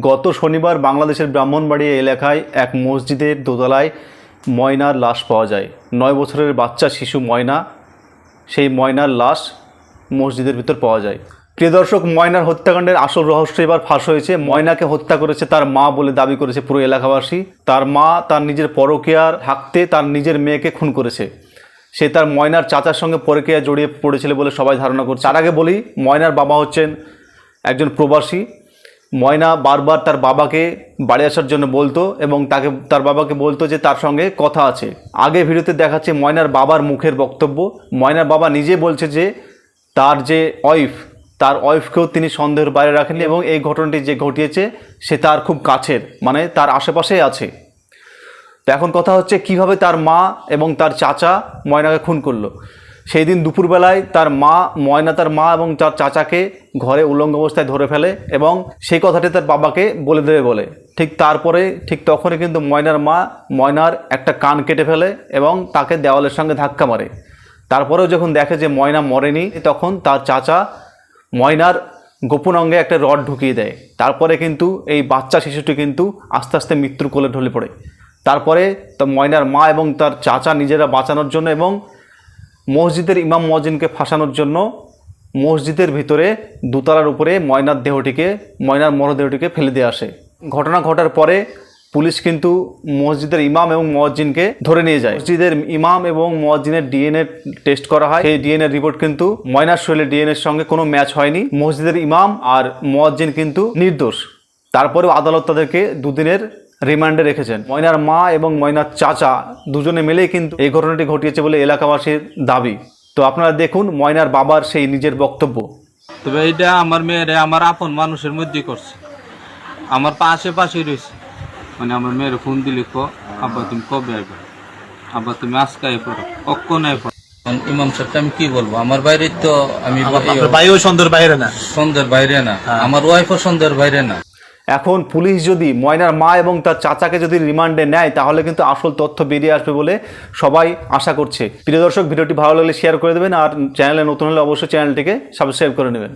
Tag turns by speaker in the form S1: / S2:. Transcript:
S1: গত শনিবার বাংলাদেশের ব্রাহ্মণবাড়ি এলাকায় এক মসজিদের দোতলায় ময়নার লাশ পাওয়া যায়। নয় বছরের বাচ্চা শিশু ময়না, সেই ময়নার লাশ মসজিদের ভিতর পাওয়া যায়। প্রিয় দর্শক, ময়নার হত্যাকাণ্ডের আসল রহস্য এবার ফাঁস হয়েছে। ময়নাকে হত্যা করেছে তার মা বলে দাবি করেছে পুরো এলাকাবাসী। তার মা তার নিজের পরকীয়ার থাকতে তার নিজের মেয়েকে খুন করেছে। সে তার ময়নার চাচার সঙ্গে পরকীয়া জড়িয়ে পড়েছিল বলে সবাই ধারণা করছে। তার আগে বলি, ময়নার বাবা হচ্ছেন একজন প্রবাসী। ময়না বারবার তার বাবাকে বাড়ি আসার জন্য বলতো এবং তাকে, তার বাবাকে বলতো যে তার সঙ্গে কথা আছে। আগে ভিডিওতে দেখাচ্ছে ময়নার বাবার মুখের বক্তব্য। ময়নার বাবা নিজে বলছে যে তার যে ওয়াইফ, তার ওয়াইফকেও তিনি সন্দেহের বাইরে রাখেননি এবং এই ঘটনাটি যে ঘটিয়েছে, সে তার খুব কাছের মানে তার আশেপাশেই আছে। তো এখন কথা হচ্ছে কীভাবে তার মা এবং তার চাচা ময়নাকে খুন করল। সেই দিন দুপুরবেলায় তার মা ময়না তার মা এবং তার চাচাকে ঘরে উলঙ্গ অবস্থায় ধরে ফেলে এবং সেই কথাটি তার বাবাকে বলে দেবে বলে। ঠিক তারপরে, ঠিক তখনই কিন্তু ময়নার মা, ময়নার একটা কান কেটে ফেলে এবং তাকে দেওয়ালের সঙ্গে ধাক্কা মারে। তারপরেও যখন দেখে যে ময়না মরেনি, তখন তার চাচা ময়নার গোপন অঙ্গে একটা রড ঢুকিয়ে দেয়। তারপরে কিন্তু এই বাচ্চা শিশুটি কিন্তু আস্তে আস্তে মৃত্যুর কোলে ঢলে পড়ে। তারপরে তো ময়নার মা এবং তার চাচা নিজেরা বাঁচানোর জন্য এবং মসজিদের ইমাম মজিনকে ফাঁসানোর জন্য মসজিদের ভিতরে দোতলার উপরে ময়নার দেহটিকে, ময়নার মরদেহটিকে ফেলে দিয়ে আসে। ঘটনা ঘটার পরে পুলিশ কিন্তু মসজিদের ইমাম এবং মজ্জিনকে ধরে নিয়ে যায়। মসজিদের ইমাম এবং মজ্জিনের ডিএনএ টেস্ট করা হয়। সেই ডিএনএ রিপোর্ট কিন্তু ময়নার শৈলের ডিএনএর সঙ্গে কোনো ম্যাচ হয়নি। মসজিদের ইমাম আর মজ্জিন কিন্তু নির্দোষ। তারপরেও আদালত তাদেরকে দুদিনের রিমান্ডে রেখেছেন। ময়নার মা এবং ময়নার চাচা দুজনে মিলেই কিন্তু এই ঘটনাটি ঘটিয়েছে বলে এলাকাবাসীর দাবি। তো আপনারা দেখুন ময়নার বাবার সেই নিজের বক্তব্য।
S2: তবে এইটা আমার মেয়েরে আমার আপন মানুষের মধ্যে করছে। আমার পাশে পাশে রয়েছে। মানে আমার মেয়ের ফোন দিলে ক আব্বা তুমি কবে আসবে আব্বা তুমি আজকে আই পড়ো কখন আই পড়ো। ইমাম সাহেবকে আমি কি বলব? আমার বাইরে তো আমি
S3: বাইরেও সন্ধ্যের বাইরে না।
S2: সন্ধ্যের বাইরে না। আমার ওয়াইফও সন্ধ্যের বাইরে না।
S1: এখন পুলিশ যদি ময়নার মা এবং তার চাচাকে যদি রিমান্ডে নেয়, তাহলে কিন্তু আসল তথ্য বেরিয়ে আসবে বলে সবাই আশা করছে। প্রিয় দর্শক, ভিডিওটি ভালো লাগলে শেয়ার করে দেবেন, আর চ্যানেলে নতুন হলে অবশ্যই চ্যানেলটিকে সাবস্ক্রাইব করে নেবেন।